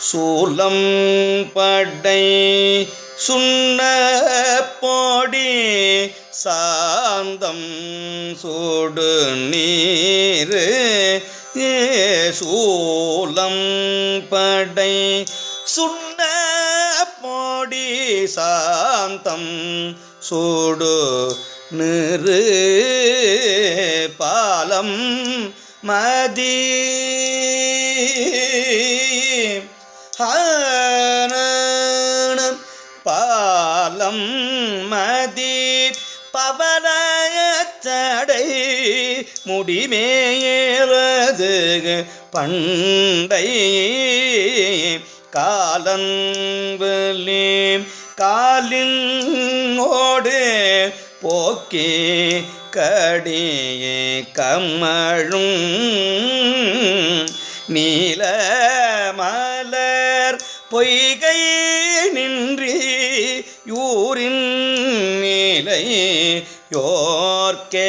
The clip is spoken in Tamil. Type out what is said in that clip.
சூலம் படை சுண்ண பொடி சாந்தம் சூடு நீர் சூலம் படை சுண்ண பொடி சாந்தம் சூடு நிறு பாலம் மதி பாலம் மதி பவனச்சடை முடிமேறது பண்டை காலன்பலி காலிங்கோடு போக்கி கடியே கமழும் நீல பொய்கை நின்றி யூரின் மேலை யோர்க்கே